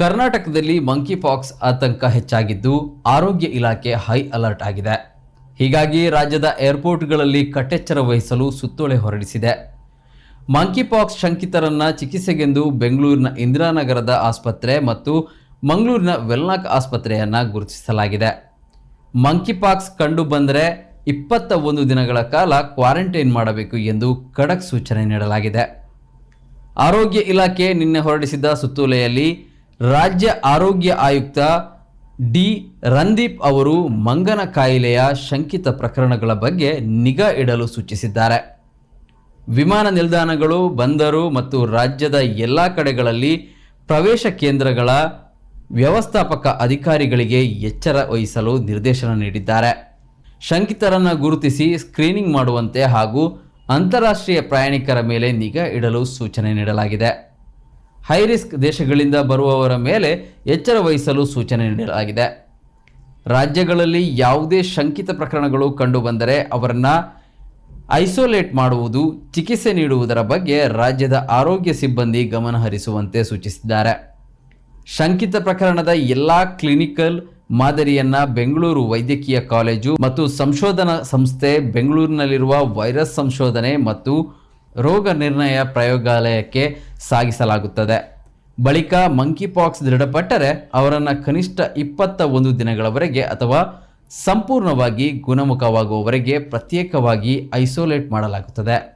ಕರ್ನಾಟಕದಲ್ಲಿ monkey pox ಆತಂಕ ಹೆಚ್ಚಾಗಿದ್ದು ಆರೋಗ್ಯ ಇಲಾಖೆ ಹೈ ಅಲರ್ಟ್ ಆಗಿದೆ. ಹೀಗಾಗಿ ರಾಜ್ಯದ ಏರ್ಪೋರ್ಟ್ಗಳಲ್ಲಿ ಕಟ್ಟೆಚ್ಚರ ವಹಿಸಲು ಸುತ್ತೋಲೆ ಹೊರಡಿಸಿದೆ. ಮಂಕಿ ಪಾಕ್ಸ್ ಶಂಕಿತರನ್ನ ಚಿಕಿತ್ಸೆಗೆಂದು ಬೆಂಗಳೂರಿನ ಇಂದಿರಾನಗರದ ಆಸ್ಪತ್ರೆ ಮತ್ತು ಮಂಗಳೂರಿನ ವೆಲ್ನಾಕ್ ಆಸ್ಪತ್ರೆಯನ್ನು ಗುರುತಿಸಲಾಗಿದೆ. ಮಂಕಿ ಪಾಕ್ಸ್ ಕಂಡು ಬಂದರೆ ಇಪ್ಪತ್ತ ಒಂದು ದಿನಗಳ ಕಾಲ ಕ್ವಾರಂಟೈನ್ ಮಾಡಬೇಕು ಎಂದು ಖಡಕ್ ಸೂಚನೆ ನೀಡಲಾಗಿದೆ. ಆರೋಗ್ಯ ಇಲಾಖೆ ನಿನ್ನೆ ಹೊರಡಿಸಿದ ಸುತ್ತೋಲೆಯಲ್ಲಿ ರಾಜ್ಯ ಆರೋಗ್ಯ ಆಯುಕ್ತ ಡಿ. ರಂದೀಪ್ ಅವರು ಮಂಗನ ಕಾಯಿಲೆಯ ಶಂಕಿತ ಪ್ರಕರಣಗಳ ಬಗ್ಗೆ ನಿಗಾ ಇಡಲು ಸೂಚಿಸಿದ್ದಾರೆ. ವಿಮಾನ ನಿಲ್ದಾಣಗಳು, ಬಂದರು ಮತ್ತು ರಾಜ್ಯದ ಎಲ್ಲ ಕಡೆಗಳಲ್ಲಿ ಪ್ರವೇಶ ಕೇಂದ್ರಗಳ ವ್ಯವಸ್ಥಾಪಕ ಅಧಿಕಾರಿಗಳಿಗೆ ಎಚ್ಚರ ವಹಿಸಲು ನಿರ್ದೇಶನ ನೀಡಿದ್ದಾರೆ. ಶಂಕಿತರನ್ನು ಗುರುತಿಸಿ ಸ್ಕ್ರೀನಿಂಗ್ ಮಾಡುವಂತೆ ಹಾಗೂ ಅಂತಾರಾಷ್ಟ್ರೀಯ ಪ್ರಯಾಣಿಕರ ಮೇಲೆ ನಿಗಾ ಇಡಲು ಸೂಚನೆ ನೀಡಲಾಗಿದೆ. ಹೈ ರಿಸ್ಕ್ ದೇಶಗಳಿಂದ ಬರುವವರ ಮೇಲೆ ಎಚ್ಚರ ವಹಿಸಲು ಸೂಚನೆ ನೀಡಲಾಗಿದೆ. ರಾಜ್ಯಗಳಲ್ಲಿ ಯಾವುದೇ ಶಂಕಿತ ಪ್ರಕರಣಗಳು ಕಂಡುಬಂದರೆ ಅವರನ್ನು ಐಸೋಲೇಟ್ ಮಾಡುವುದು, ಚಿಕಿತ್ಸೆ ನೀಡುವುದರ ಬಗ್ಗೆ ರಾಜ್ಯದ ಆರೋಗ್ಯ ಸಿಬ್ಬಂದಿ ಗಮನ ಹರಿಸುವಂತೆ ಸೂಚಿಸಿದ್ದಾರೆ. ಶಂಕಿತ ಪ್ರಕರಣದ ಎಲ್ಲ ಕ್ಲಿನಿಕಲ್ ಮಾದರಿಯನ್ನು ಬೆಂಗಳೂರು ವೈದ್ಯಕೀಯ ಕಾಲೇಜು ಮತ್ತು ಸಂಶೋಧನಾ ಸಂಸ್ಥೆ ಬೆಂಗಳೂರಿನಲ್ಲಿರುವ ವೈರಸ್ ಸಂಶೋಧನೆ ಮತ್ತು ರೋಗ ನಿರ್ಣಯ ಪ್ರಯೋಗಾಲಯಕ್ಕೆ ಸಾಗಿಸಲಾಗುತ್ತದೆ. ಬಳಿಕ ಮಂಕಿಪಾಕ್ಸ್ ದೃಢಪಟ್ಟರೆ ಅವರನ್ನು ಕನಿಷ್ಠ ಇಪ್ಪತ್ತ ಒಂದು ದಿನಗಳವರೆಗೆ ಅಥವಾ ಸಂಪೂರ್ಣವಾಗಿ ಗುಣಮುಖವಾಗುವವರೆಗೆ ಪ್ರತ್ಯೇಕವಾಗಿ ಐಸೋಲೇಟ್ ಮಾಡಲಾಗುತ್ತದೆ.